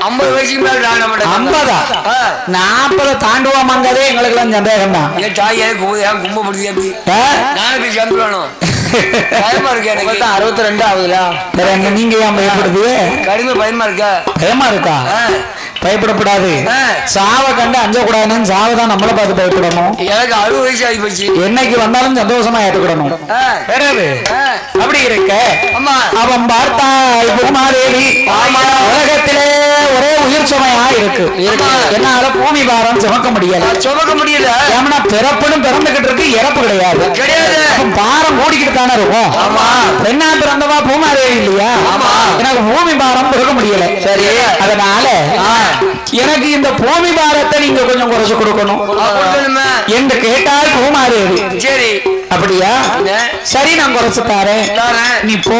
ஐம்பது வயசுக்கு மேல தாண்ட மாட்டாங்க ஐம்பதா. நாற்பது தாண்டுவோமாங்கதே எங்களுக்கு எல்லாம் சந்தேகம் தான் என் தாய் என் கும்ப முடியுது எப்படி நானும் போய் சம்பளம் பயமா இருக்கு எனக்கு அறுபத்தி ரெண்டு ஆகுதுல வேற எங்க நீங்க ஏன் பயப்படுது கடுமை பயமா இருக்க பயமா இருக்கா. பயப்படக்கூடாது. சாவை கண்டு அஞ்சக்கூடாதுன்னு சாவை தான் நம்மளை பார்த்து பயப்படணும். எனக்கு அறுபது வயசு ஆகி போச்சு. என்னைக்கு வந்தாலும் சந்தோஷமா ஏற்றுக்கிடணும். அப்படி இருக்க. அவன் பார்த்தாய் பூமாதேவி. உலகத்திலே ஒரே உயிர் சுமையா இருக்கு. என்னால பூமி பாரம் சுமக்க முடியல. சுமக்க முடியல. ஏன்னா பிறப்புன்னு பிறந்துகிட்டு இருக்கு இறப்பு கிடையாது. கிடையாது. பாரம் கூடிக்கிட்டு தானே இருக்கும். ஆமா. பெண்ணா பிறந்தவா பூமாதேவி இல்லையா? ஆமா. எனக்கு பூமி பாரம் பிறக்க முடியல. சரி. அதனால எனக்கு இந்த பூமி பாரத்தை நீங்க கொஞ்சம் குறைச்சு கொடுக்கணும். என்று கேட்டால் பூமாதேவி சரி. அப்படியா? சரி நான் குறைச்சு தாரேன். நீ போ.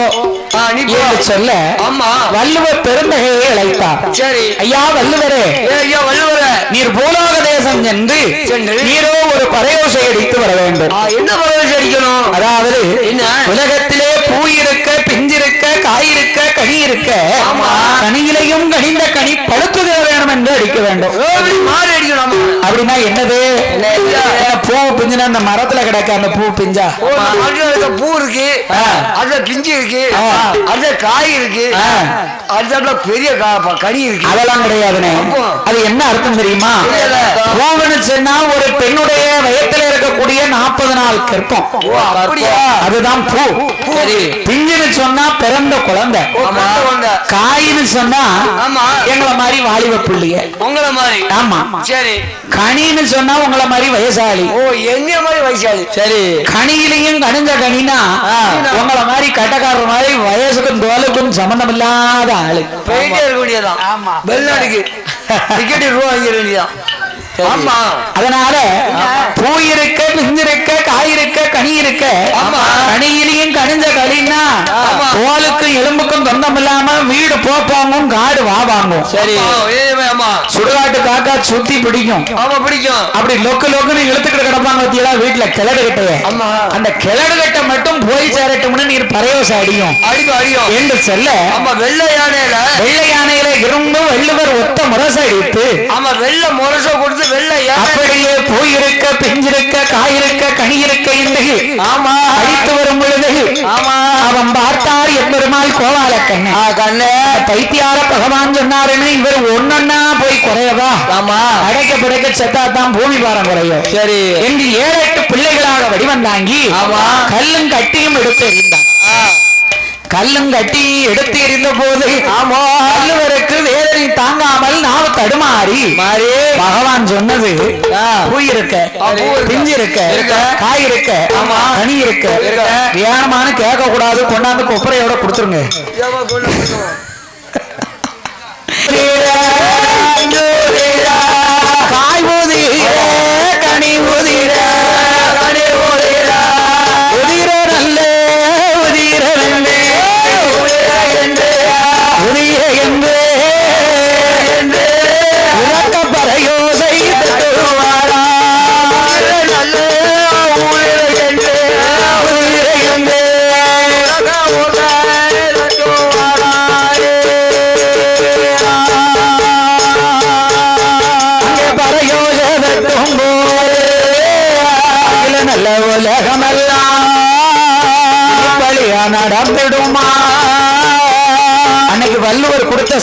சொல்ல ஆமா. வள்ளுவர் பெருந்தகையை அழைத்தார் சரி. ஐயா வள்ளுவரே. ஐயா வள்ளுவர. நீர் பூலோக தேசம் சென்று. நீரோ ஒரு பறையோசை அடித்து வர வேண்டும். என்ன பரவாயில்ல அடிக்கணும்? அதாவது? உலகத்திலே பூ இருக்க பிஞ்சிருக்க காய் இருக்க கனி இருக்க. கனியிலையும் கனிந்த கனி பழுத்துகிற வேணும் என்று அடிக்க வேண்டும். அப்படின்னா என்னது பூ பிஞ்சுனா அந்த மரத்துல கிடக்க அந்த பூ பிஞ்சா பூ இருக்கு. அதுல பிஞ்சு இருக்கு. அதுல காய் இருக்கு. அதுல பெரிய கனி இருக்கு அதெல்லாம் கிடையாதுனே அப்போ? அது என்ன அர்த்தம் தெரியுமா தெரியல. பூவனு சொன்னா ஒரு பெண்ணுடைய வயத்துல இருக்கக்கூடிய நாற்பது நாள் கற்பம் அதுதான் பூ. பிஞ்சுன்னு சொன்னா பிறந்த குழந்தை. கொண்டு வந்த. காயின்னு சொன்னா ஆமா. எங்களை மாதிரி வாலிப புள்ளிய. உங்களை மாதிரி. ஆமா. சரி. கனின்னு சொன்னா உங்களை மாதிரி வயசாளி. ஓ என்ன மாதிரி வயசாளி. சரி. கனியிலையும் கனிஞ்ச கனினா உங்களை மாதிரி கட்டக்காரர் மாதிரி வயசுக்கும் தோலுக்கும் சம்பந்தம் இல்லாத ஆளு. போயிட்டே இருக்க வேண்டியதான் ஆமா. வெளிநாட்டுக்கு டிக்கெட் ரூபா வாங்கிட வேண்டியதான். ஆமா. அதனால பூ இருக்க பிஞ்சு இருக்க காய் இருக்க கனி இருக்க ஆமா. கனியிலையும் கனிஞ்ச. தோலுக்கும் எலும்புக்கும் சொந்தம் இல்லாம வீடு போப்பாங்கும் காடு வா வாங்கும் ஆமா, ஏ, ஆமா. சுடுகாட்டு காக்கா சுத்தி பிடிக்கும். ஆமா பிடிக்கும். அப்படி லொக்கு லொக்குன்னு இழுத்துக்கிட்டு கிடப்பாங்க பத்தியெல்லாம் வீட்டுல கிளடு கட்டைய. ஆமா. அந்த கிளடு கட்டை மட்டும் போய் சேரட்டும்னு நீர் பறையோசை அடியும். அடிக்கும் என்று சொல்ல. ஆமா வெள்ளை யானையில. வெள்ளை யானையில இரும்பு வள்ளுவர் ஒத்த முரசை அடித்து. ஆமா வெள்ளை முரச கொடுத்து வெள்ளை அப்படியே பூ இருக்க பிஞ்சிருக்க காய் இருக்க கனி இருக்க என்று ஆமா. அடித்து வரும் பொழுது ஆமா. அவன் பார்த்தார் எப்பெருமாள் கோவால கண்ணு. பைத்தியார பகவான் சொன்னாருன்னு இவர் ஒன்னொன்னா போய் குறையவா? ஆமா. அடைக்க பிடைக்க செத்தாதான் பூமி பாரம் குறையும் சரி. என்று ஏழு எட்டு பிள்ளைகளாக வடிவந்தாங்கி ஆமா. கல்லும் கட்டியும் எடுத்து எறிந்தான். கல்லும் கட்டி எடுத்து எறிந்த போது ஆமா வள்ளுவருக்கு வேதனை தாங்காமல் நாவ தடுமாறி மாறி பகவான் சொன்னது. பூ இருக்க. பிஞ்சு இருக்க. காய் இருக்க ஆமா. கனி இருக்க. தியானமான கேட்க கூடாது கொண்டாந்து கொப்பரையோட கொடுத்துருங்க காய் என்று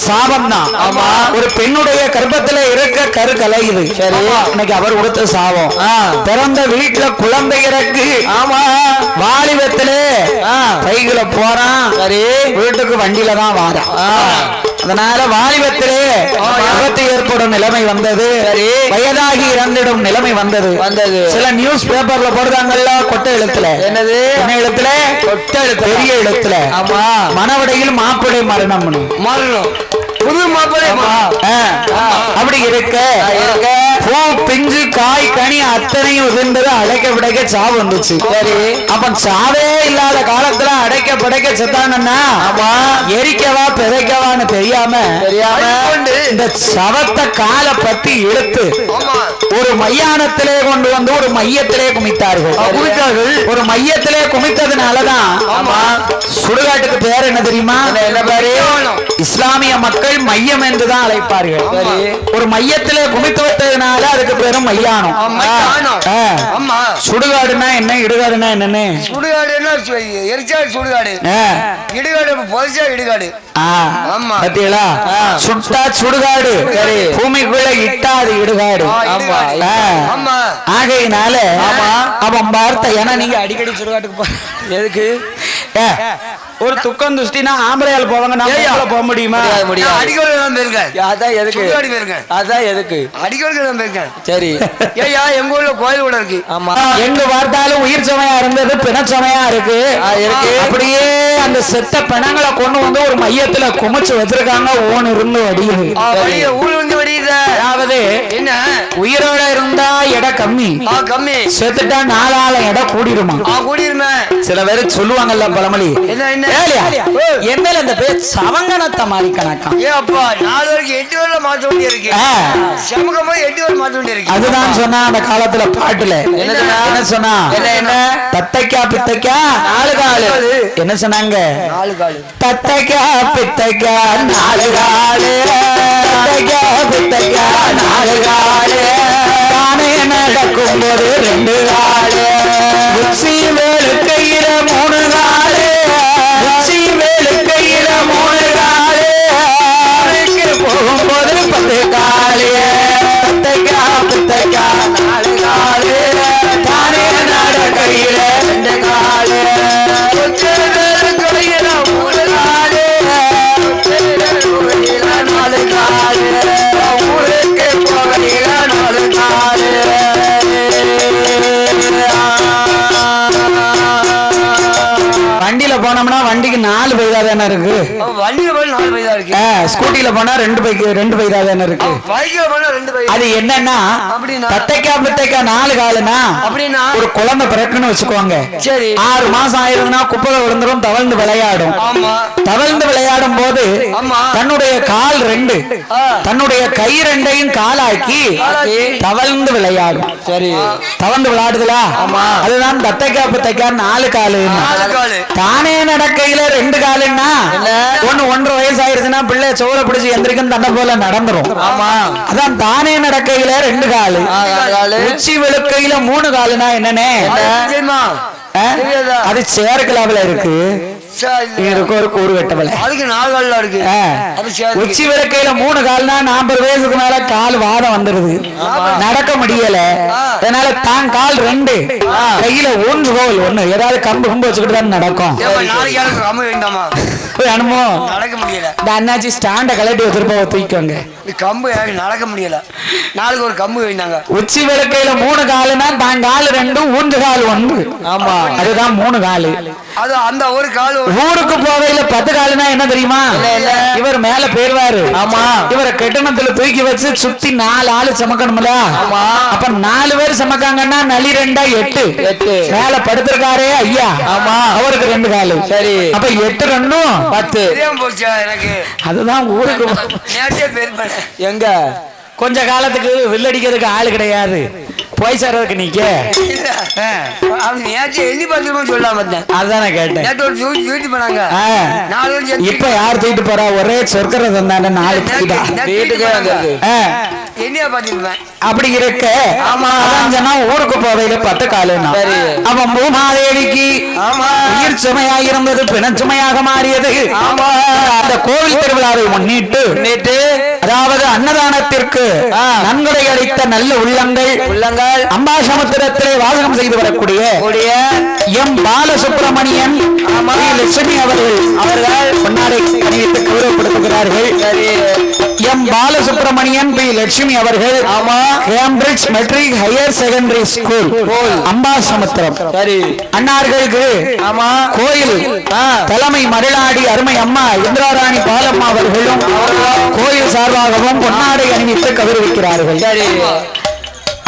சாபம் தான் ஆமா. ஒரு பெண்ணுடைய கர்ப்பத்துல இருக்க கரு கலையுது சரி. அன்னைக்கு அவர் கொடுத்த சாபம். பிறந்த வீட்டுல குழந்தை இறக்கு. ஆமா. வாலிபத்திலே கைகளை போறான். சரி. வீட்டுக்கு வண்டியில தான் வாரான். அதனால வாலிபத்திலே விபத்து ஏற்படும் நிலைமை வந்தது. வயதாகி இறந்திடும் நிலைமை வந்தது. வந்தது. சில நியூஸ் பேப்பர்ல போடுறாங்கல்ல கொட்டை எழுத்துல. என்னது? என்ன எழுத்துல? கொட்டை எழுத்துல. பெரிய எழுத்துல. ஆமா. மனவடையில் மாப்பிடை மரணம்னு. மாறணும் புது மாப்பிள்ளை. அப்படி இருக்க. பூ பிஞ்சு காய் கனி அத்தனையும் இருந்தது அடைக்க பிடைக்க சாவு வந்துச்சு. சரி. அப்ப சாவே இல்லாத காலத்துல அடைக்க பிடைக்க செத்தாங்கன்னா எரிக்கவா பிதைக்கவான்னு தெரியாம தெரியாம. இந்த சவத்த காலை பத்தி இழுத்து ஒரு மையானத்திலே கொண்டு வந்து ஒரு மையத்திலே குமித்தார்கள். ஒரு மையத்திலே குமித்ததுனாலதான். சுடுகாட்டுக்கு பேர் என்ன தெரியுமா? இஸ்லாமிய மக்கள் மையம் என்றுதான் அழைப்பார்கள். ஒரு மையத்திலே குமித்து வைத்ததுனால அதுக்கு பேரும் மையானம். சுடுகாடுனா என்ன இடுகாடுனா என்னன்னு? சுடுகாடுன்னா சு- எரிச்சால் சுடுகாடு. இடுகாடு புதைச்சா இடுகாடு. பாத்தீங்களா சுட்டா சுடுகாடு. பூமிக்குள்ள இட்டா அது இடுகாடு. ஆகையினால அவன் வார்த்தை ஏன்னா நீங்க அடிக்கடி சுடுகாட்டுக்கு போ எதுக்கு? ஒரு துக்கம் துஷ்டினா ஆம்பளையால் போவாங்க நம்ம போக முடியுமா? நான் அடிக்கடி போயிருக்கேன் அதான் எதுக்கு? சுடுகாடு போயிருக்கேன் அதான் எதுக்கு? அடிக்கடி நான் போயிருக்கேன் சரி. ஏய்யா எங்க ஊர்ல கோயில் கூட இருக்கு. ஆமா. எங்க பார்த்தாலும் உயிர் சுமையா இருந்தது பிணச்சுமையா இருக்கு. இருக்கு. அப்படியே அந்த செத்த பிணங்களை கொண்டு வந்து ஒரு மையத்துல குமிச்சு வச்சிருக்காங்க ஓன் இருந்து வழிய ஊர் வந்து வடியுத அதாவது என்ன? உயிரோட இருந்தா எடை கம்மி. ஆ கம்மி. செத்துட்டா நாலால எடை கூடிருமா? ஆ கூடிருமே. சில பேர் சொல்லுவாங்கல்ல பழமொழி என்ன என்ன? என்னல இந்த பேர் சவங்கனத்தை மாதிரி கணக்கா? ஏ அப்பா நாலு வரைக்கும் எட்டு வரல மாத்த வேண்டிய இருக்கு ஆ. சமூகம் போய் எட்டு வரல மாத்த வேண்டிய இருக்கு அதுதான் சொன்னா அந்த காலத்துல பாட்டுல? என்ன சொன்னா? என்ன, என்ன? தத்தைக்கா பித்தைக்கா? நாலு காலு. என்ன சொன்னாங்க? நாலு காலு. தத்தைக்கா பித்தைக்கா நாலு காலு. தத்தைக்கா பித்தைக்கா நாலு காலு. தானே நடக்கும் போது ரெண்டு காலு. உச்சி தானே இருக்கு வண்டியில போய் நாலு பைசா இருக்கு. ஆ, ஸ்கூட்டில போனா ரெண்டு பைக்கு ரெண்டு பைதா தானே இருக்கு. போனா ரெண்டு அது என்னன்னா அப்படின்னா? தத்தைக்கா பித்தைக்கா நாலு காலுனா அப்படின்னா ஒரு குழந்தை பிறக்குன்னு வச்சுக்கோங்க. சரி. ஆறு மாசம் ஆயிருதுன்னா குப்பைல விழுந்துரும் தவழ்ந்து விளையாடும். தவழ்ந்து விளையாடும் போது ஆமா. தன்னுடைய கால் ரெண்டு. தன்னுடைய கை ரெண்டையும் காலாக்கி. தவழ்ந்து விளையாடும். சரி. தவழ்ந்து விளையாடுதுல? அதுதான் தத்தைக்கா பித்தைக்கா நாலு காலு நாலு காலு. தானே நடக்கையில ரெண்டு காலுன்னா? ஒண்ணு ஒன்றரை வயசு ஆயிருச்சுன்னா பிள்ளை சோள பிடிச்சு எந்திரிக்கும் தண்டை போல நடந்துரும். அதான் தானே நடக்கையில ரெண்டு காலு. உச்சி விழுக்கையில மூணு காலுனா என்னன்னே? அது சேர்க்கலாவில இருக்கு. சரி. இங்க இருக்கு ஒரு கூறு வெட்டவலை அதுக்கு நாலு கால்ல இருக்கு. உச்சி விளக்கையில மூணு கால்னா நாற்பது வயசுக்கு மேல கால் வாதம் வந்துருது. நடக்க முடியல. அதனால தான் கால் ரெண்டு. கையில ஊன்றுகோல் ஒண்ணு. ஏதாவது கம்பு கம்பு வச்சுக்கிட்டு தான் நடக்கும் நாளைக்கு வேண்டாமா? அனுபவம் நடக்க முடியல. இந்த அண்ணாச்சி ஸ்டாண்ட கலட்டி வச்சிருப்பா தூக்கிக்கோங்க கம்பு நடக்க முடியல. நாளைக்கு ஒரு கம்பு வேண்டாங்க உச்சி விளக்கையில மூணு காலுனா தான் கால் ரெண்டு ஊன்று கால் ஒன்று ஆமா. அதுதான் மூணு காலு. அது அந்த ஒரு கால் ஊருக்கு போவையில பத்து காலுனா என்ன தெரியுமா? இவர் மேல போயிருவாரு. ஆமா. இவரை கெட்டணத்துல தூக்கி வச்சு சுத்தி நாலு ஆளு சமக்கணும்ல? ஆமா. அப்ப நாலு பேர் சமக்காங்கன்னா நலி ரெண்டா எட்டு. எட்டு. மேல படுத்திருக்காரே ஐயா. ஆமா. அவருக்கு ரெண்டு காலு. சரி. அப்ப எட்டு ரெண்டும் பத்து போச்சா எனக்கு? அதுதான் ஊருக்கு எங்க? கொஞ்ச காலத்துக்கு வில்லடிக்கிறதுக்கு ஆளு கிடையாது. போய் சேர்றதுக்கு நீக்க. இல்ல. அவன் நேற்று எண்ணி பத்திரமா சொல்லாம இருந்தேன் அதுதானே கேட்டேன். நேற்று ஒரு தூக்கி தூக்கிட்டு போனாங்க. ஆ. நாலு பேர் சேர்த்து- இப்ப யார் தூக்கிட்டு போறா? ஒரே சொர்க்கரதம் தானே நாலு தூக்கிட்டா? நேற்று வீட்டுக்கே வந்திருக்கு. ஆ. என்னையா பார்த்திருப்பேன்? அப்படி இருக்க. அதான் சொன்னா ஊருக்கு போவையில பத்து காலுனா அவன் பூமாதேவிக்கு உயிர் சுமையாக இருந்தது பிணச்சுமையாக மாறியது. அந்த கோவில் திருவிழாவை முன்னிட்டு முன்னிட்டு. அதாவது அன்னதானத்திற்கு நன்கொடை அளித்த நல்ல உள்ளங்கள் உள்ளங்கள். அம்பாசமுத்திரத்திலே வாசகம் செய்து வரக்கூடிய எம் பாலசுப்பிரமணியன் ஸ்ரீ லட்சுமி அவர்கள் அவர்கள் பொன்னாடை அணிவித்து கௌரவப்படுத்துகிறார்கள். எம் பாலசுப்பிரமணியன் பி லட்சுமி அவர்கள் ஆமா. Cambridge matric higher secondary school Ambasamudram. சரி. அன்னார்களுக்கு ஆமா. கோயில் தலைமை மருளாடி அருமை அம்மா இந்திராராணி பாலம்மா அவர்களும் கோயில் சார்பாகவும் பொன்னாடை அணிவித்து கௌரவிக்கிறார்கள். சரி.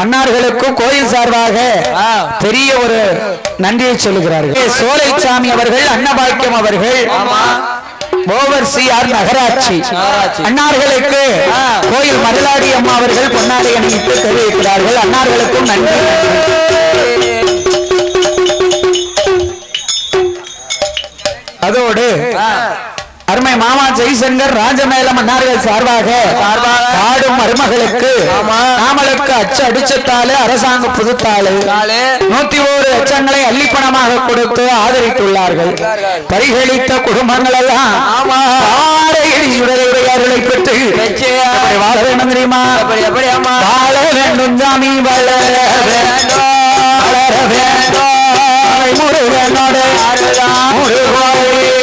அன்னார்களுக்கு கோயில் சார்பாக பெரிய ஒரு நன்றியை சொல்லுகிறார்கள். சோலைச்சாமி அவர்கள் அன்னபாக்கியம் அவர்கள் ஓவர்சிஆர் நகராட்சி. அன்னார்களுக்கு கோயில் மருளாடி அம்மா அவர்கள் பொன்னாடை அணிவித்து தெரிவிக்கிறார்கள். அன்னார்களுக்கும் நன்றி. அதோடு அருமை மாமா ஜெய்சங்கர் ராஜமேலம் அன்னார்கள் சார்பாக பாடும் மருமகளுக்கு நாமளுக்கு அச்சு அடிச்சத்தாலு அரசாங்க புதுத்தாளு நூத்தி ஓரு லட்சங்களை அள்ளிப்பணமாக கொடுத்து ஆதரித்துள்ளார்கள். பரிகளித்த குடும்பங்கள் எல்லாம் அருளை பெற்று வாழ வேண்டும் தெரியுமா? வாழ வேண்டும் சாமி வளர வேண்டும். முருகனோடு முருகோயே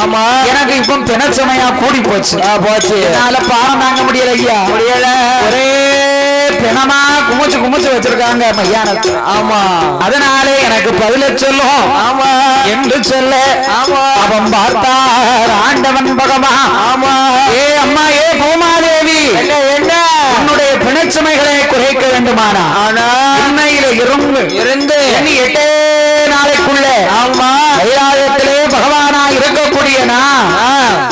ஆமா. எனக்கு இப்போ பிண சுமையா கூடி போச்சு. போச்சு. என்னால பாரம் தாங்க முடியல ஐயா. முடியல. ஒரே பிணமா குமிச்சு குமிச்சு வச்சிருக்காங்க மையானத்து ஆமா. அதனாலே எனக்கு பதில சொல்லும். ஆமா. என்று சொல்ல ஆமா. அவன் பார்த்தார் ஆண்டவன் பகமா. ஆமா. ஏ அம்மா ஏ பூமாதேவி. என்ன என்ன? உன்னுடைய பிணச்சுமைகளை குறைக்க வேண்டுமானா? ஆனா. உண்மையில இருந்து இருந்து. எட்டே நாளைக்குள்ள ஆமா. கைலாயத்திலே இருக்கக்கூடிய நான்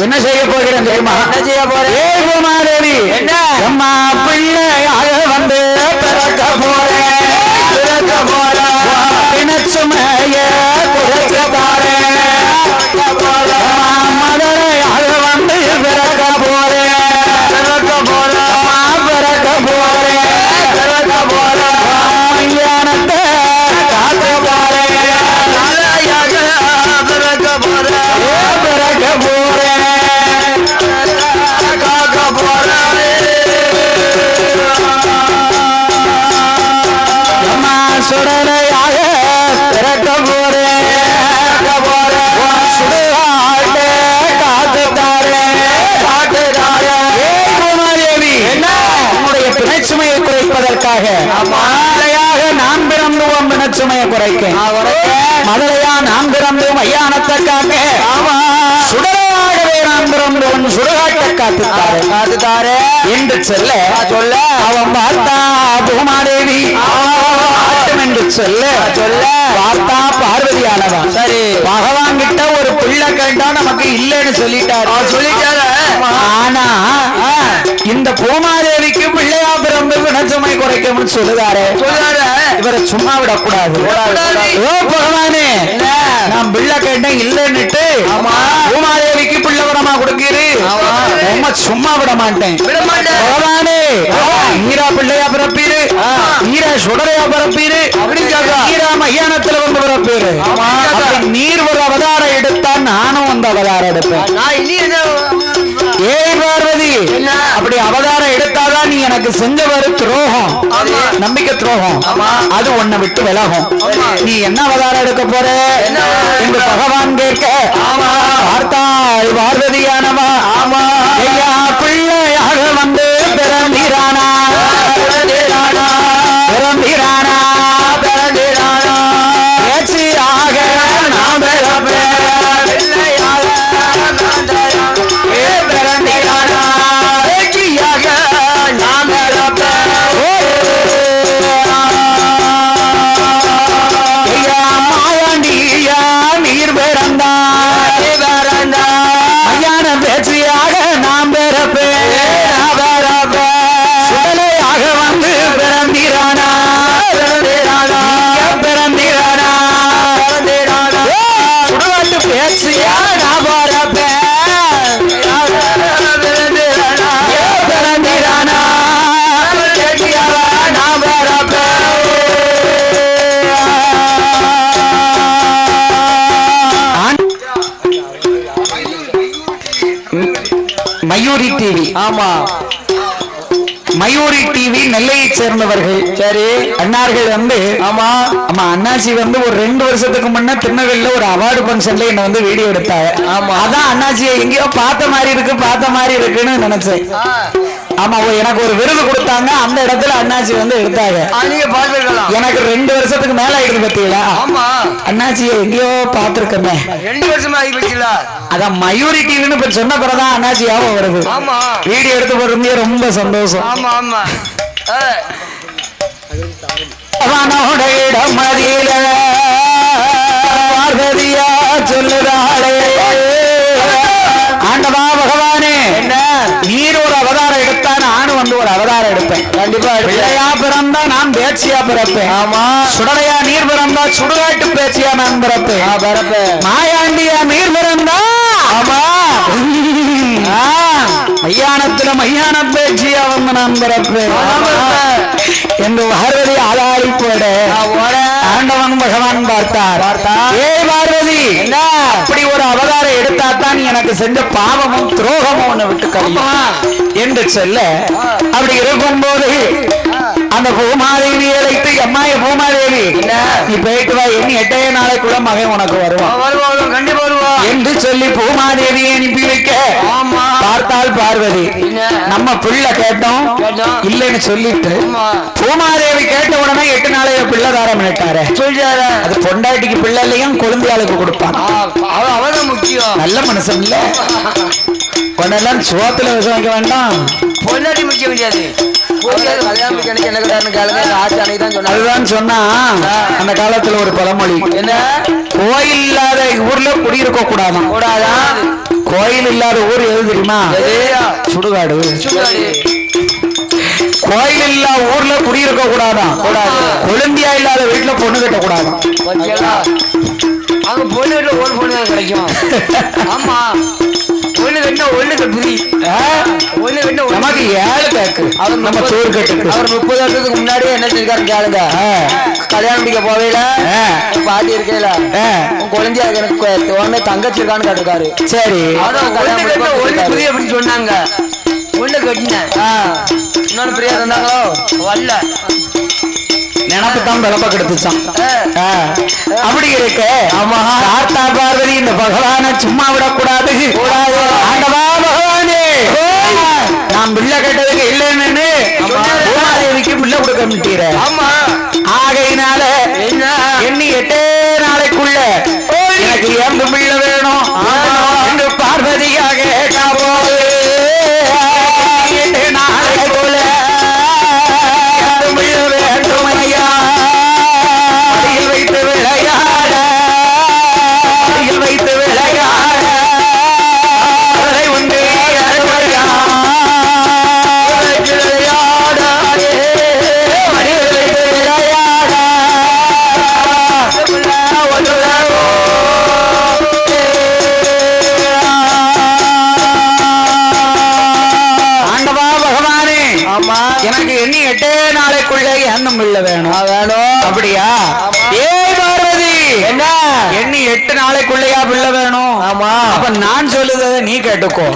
என்ன செய்ய போகிறேன் தெரியுமா? என்ன செய்ய போறேன்? ஏ பூமாதேவி என்ன? அம்மா பிள்ளையாக வந்து பிறக்க போறேன் பிறக்க போறேன். குறைக்க பிணைச்சுமையை குறைக்க. மதுரையா நான் பிறந்து மையானத்தக்காக சுடராகவே நான் பிறந்து உன் சுடுகாட்டை காத்து தாரே காத்து தாரே என்று சொல்ல சொல்ல. அவன் பார்த்தா பூமாதேவி. என்று சொல்ல சொல்ல. பார்த்தா பார்வதியானவா சரி. பகவான் கிட்ட ஒரு பிள்ளை கேட்டா நமக்கு இல்லைன்னு சொல்லிட்டாரு. சொல்லிட்டாரு. ஆனா இந்த பூமாதேவிக்கு பிணச்சுமை குறைக்கணும்னு சொல்லுதாரு. இவரை சும்மா விடக்கூடாது. ஓ பகவானே நான் பிள்ளை கேட்டேன் இல்லைன்னுட்டு. பூமாதேவிக்கு பிள்ளை வரமா கொடுக்கிறீரு உம்மை சும்மா விட மாட்டேன். பகவானே ஈரா பிள்ளையா பிறப்பீரு? ஈரா சுடரையா பிறப்பீரு? ஈரா மையானத்துல வந்து பிறப்பீரு? நீர் ஒரு அவதாரம் எடுத்தா நானும் அந்த அவதாரம் எடுப்பேன். ஏய் பார்வதி அப்படி அவதாரம் எடுத்தாதான் நீ எனக்கு செஞ்சவர் துரோகம். நம்பிக்கை துரோகம். அது உன்னை விட்டு விலகும். நீ என்ன அவதாரம் எடுக்க போற? என்று பகவான் கேட்க பார்த்தாள் பார்வதியானவா? ஆமா. ஐயா சேர்ந்தவர்கள். சரி. அண்ணார்கள் வந்து ஆமா. ஆமா அண்ணாச்சி வந்து ஒரு ரெண்டு வருஷத்துக்கு முன்ன திருநெல்வேலியில ஒரு அவார்டு ஃபங்க்ஷன்ல என்ன வந்து வீடியோ எடுத்தாங்க ஆமா. அதான் அண்ணாச்சியை எங்கேயோ பார்த்த மாதிரி இருக்கு பார்த்த மாதிரி இருக்குன்னு நினைச்சேன். ஆமா எனக்கு ஒரு விருது கொடுத்தாங்க. அந்த இடத்துல அண்ணாச்சி வந்து எடுத்தாங்க எனக்கு ரெண்டு வருஷத்துக்கு மேல ஆயிடுது பத்தீங்களா ஆமா. அண்ணாச்சியை எங்கேயோ பார்த்திருக்கேமே. ரெண்டு வருஷமா அதான் மயூரி டிவின்னு இப்ப சொன்ன பிறகுதான் அண்ணாச்சி ஞாபகம் வருது. வீடியோ எடுத்து போடுறதே ரொம்ப சந்தோஷம். ஆமா ஆமா. அவனோட பார்வதியா சொல்லுதாளே ஆண்டவா பகவானே என்ன? நீர் ஒரு அவதாரம் எடுத்தா நானும் வந்து ஒரு அவதாரம் எடுப்பேன். கண்டிப்பா. பிள்ளையா பிறந்தா நான் பேச்சியா பிறப்பேன். ஆமா. சுடலையா நீர் பிறந்தா சுடுகாட்டு பேச்சியா நான் பிறப்பேன். மாயாண்டியா நீர் பிறந்தா ஆமா. மையானத்துல மையான பேச்சியா வந்து நான் பிறப்பேன். என்று பார்வதி ஆதாரி போட. ஆண்டவன் பகவான் பார்த்தார். ஏ பார்வதி? அப்படி ஒரு அவதாரம் எடுத்தா தான் எனக்கு செஞ்ச பாவமும் துரோகமும் உன்னை விட்டு கழியும் என்று சொல்ல அப்படி இருக்கும்போது அந்த பூமாதேவி அழைத்து அம்மாய பூமாதேவி? நீ போயிட்டு வா எண்ணி எட்டே நாளைக்குள்ள மகன் உனக்கு வருவான். கண்டிப்பா வருவோம் என்று சொல்லி பூமாதேவியை அனுப்பி வைக்க ஆமா. பார்த்தால் பார்வதி? நம்ம பிள்ளை கேட்டோம். இல்லைன்னு சொல்லிட்டு பூமாதேவி கேட்ட உடனே எட்டு நாளைய பிள்ளை தாரம் சொல்லிட்டாரு? அது பொண்டாட்டிக்கு பிள்ளை இல்லையும் குழந்தையாளுக்கு கொடுப்பான். ஆ, அவ- அவதான் முக்கியம். நல்ல மனுஷன் இல்ல. உடனெல்லாம் சோத்துல வைக்க வேண்டாம். முடியாது. கல்யாணம் முடிக்க சொன்னாங்க. அதுதான் சொன்னா அந்த காலத்துல ஒரு பழமொழி. என்ன? கோயில் இல்லாத ஊர்ல குடியிருக்க கூடாதான் கூடாதா? கோயில் இல்லாத ஊர் எது தெரியுமா? சுடுகாடு. கோயில் இல்லாத ஊர்ல குடியிருக்க கூடாதான் கூடாது. கொழுந்தியா இல்லாத வீட்டுல பொண்ணு கட்ட கூடாதான்? அங்க பொண்ணு வீட்டுல ஒரு பொண்ணு தான் கிடைக்கும். ஆமா. ஒண்ணு கட்டினா ஒண்ணுக்கு புரி ஒண்ணு ஒண்ணு நமக்கு ஏழு கேக்கு அவர் நம்ம முப்பது- தோறு கட்டுக்கு அவர் முப்பது வருஷத்துக்கு முன்னாடியே என்ன செஞ்சிருக்காரு கேளுங்க. கல்யாணம் முடிக்க போவேல. பாட்டி இருக்கையில. உன் குழந்தையா எனக்கு உடனே தங்கச்சி இருக்கான்னு கேட்டிருக்காரு. சரி. ஒண்ணு ஒண்ணு புரிய அப்படின்னு சொன்னாங்க. ஒண்ணு கட்டினேன். இன்னொன்னு பிரியா தந்தாங்களோ வரல நினப்பு தான் பிழப்ப கெடுத்துச்சான். அப்படி இருக்க ஆமா. கார்த்தா பார்வதி இந்த பகவானை சும்மா விடக்கூடாது. கூடாது. ஆண்டவா பகவானே. நான் பிள்ளை கட்டதுக்கு இல்லைன்னு பூமாதேவிக்கு பிள்ளை கொடுக்க மாட்டீர. ஆமா. ஆகையினால எண்ணி எட்டே நாளைக்குள்ள எனக்கு ஏம்பு பிள்ளை வேணும்.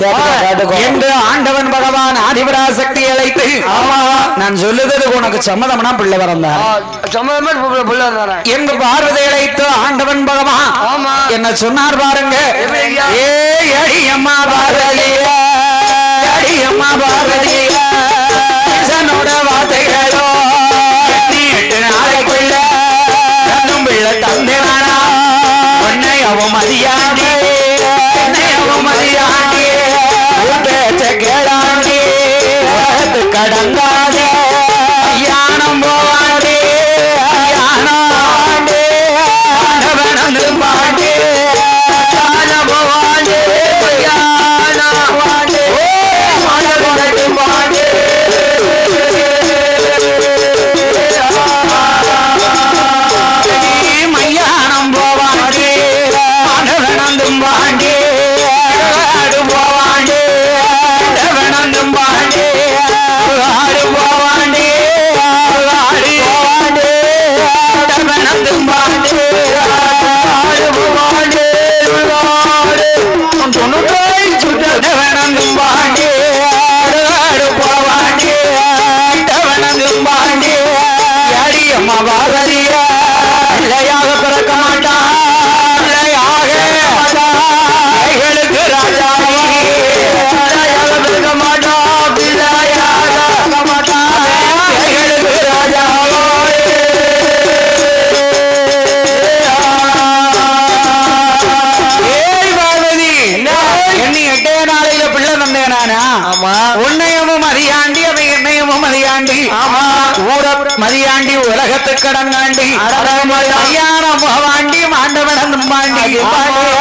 கேட்டுக்கோ. என்று ஆண்டவன் பகவான் ஆதிபராசக்தி அழைத்து ஆமா. நான் சொல்லுதற்கு உனக்கு சம்மதம்னா பிள்ளை பிறந்தா சம்மதமா புள்ள என்று பார்வதி அழைத்து ஆண்டவன் பகவான் ஆமா. என்ன சொன்னார் பாருங்க? ஏ அடி அம்மா பார்வதியா அடி அம்மா பார்வதியா தானா ஆமா. உன்னையமும் மரியாண்டி அவை என்னையமும் மரியாண்டி ஆமா. ஊர மரியாண்டி உலகத்து கடங்காண்டி கல்யாணம் போவாண்டி மாண்டவனந்தும் பாண்டி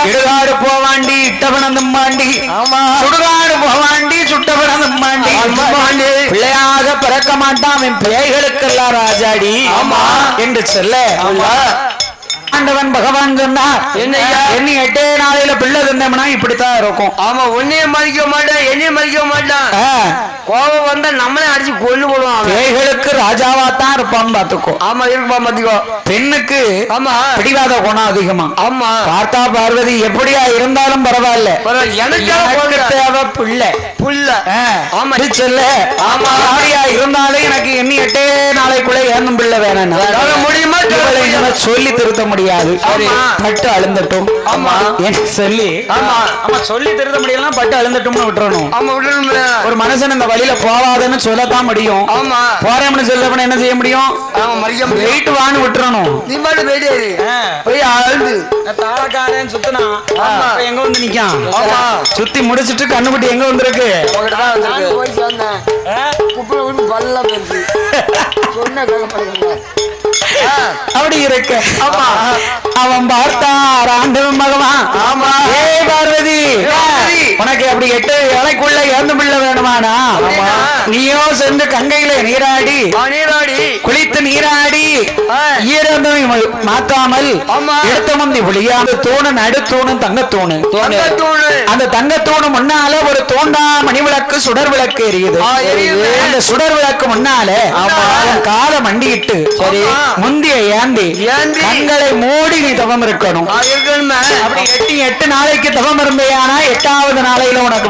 இடுகாடு போவாண்டி இட்டவனந்தும் பாண்டி ஆமா. சுடுகாடு போவாண்டி சுட்டவனந்தும் பாண்டி பிள்ளையாக பிறக்க மாட்டான் பேய்களுக்கெல்லாம் ராஜாடி. என்று சொல்ல. ஆண்டவன் பகவான் சொன்னார்? எண்ணி எட்டே நாளையில பிள்ளை தந்தோம்னா இப்படித்தான் இருக்கும். ஆமா உன்னையும் மதிக்க மாட்டான் என்னையும் மதிக்க மாட்டான். கோபம் வந்தா நம்மளே அடிச்சு கொண்டு போடுவான். பேய்களுக்கு ராஜாவா தான் இருப்பான் பாத்துக்கோ ஆமா இருக்குப்பா மதிக்கோ பெண்ணுக்கு ஆமா. பிடிவாத குணம் அதிகமா. ஆமா. பார்த்தா பார்வதி எப்படியா இருந்தாலும் பரவாயில்ல. எனக்கு. தேவை பிள்ளை. ஆ, ஆமா. சொல்ல. ஆமா. இருந்தாலும் எனக்கு எண்ணி எட்டே நாளைக்குள்ள ஏந்தும் பிள்ளை வேணும் முடியுமா? சொல்ல இவளை முடியாது. சொல்லி முடியாது. பட்டு அழுந்தட்டும். ஆமா. என்று சொல்லி? சொல்லி திருத்த முடியலாம் பட்டு அழுந்தட்டும்னு விட்டுறணும். ஒரு மனுஷன் இந்த வழியில போவாதன்னு சொல்லத்தான் முடியும். போறேன்னு சொல்லவன என்ன செய்ய முடியும்? வெயிட் வான்னு விட்டுறணும். நீ பாட்டு போயிட்டாரு ஆ. போய் அழுது. தாளக்காரன் சுத்தினா எங்க வந்து நிக்கான்? ஆமா. சுத்தி முடிச்சிட்டு கண்ணுக்குட்டி எங்க வந்திருக்கு? உங்ககிட்ட தான் வந்திருக்கு. போய் சொன்னேன் குப்பை விட்டு பல்ல போயிருக்கு சொன்ன கேட்க அப்படி இருக்கு. ஆமா. அவன் பார்த்தார் ஆண்டவன் பகவான் ஆமா. ஏ பார்வதி பார்வதி. எட்டு இலைக்குள்ள இறந்து பிள்ளை வேணுமானா. நீயோ சென்று கங்கையில நீராடி நீராடி குளித்து நீராடி. ஈரந்தமை மாத்தாமல் ஆமா. எடுத்த முந்தி புளியா அந்த தூணு நடுத்தூணு தங்கத்தூணு. அந்த தங்கத்தூணு முன்னால ஒரு தூண்டா மணி விளக்கு சுடர் விளக்கு எரியுது. அந்த சுடர் விளக்கு முன்னால காலை மண்டிட்டு சரி. முந்திய ஏந்தி. கண்களை மூடி நீ தவம் இருக்கணுமே அப்படி எட்டு எட்டு நாளைக்கு தவம் இருந்தேயானா எட்டாவது நாளையில உனக்கு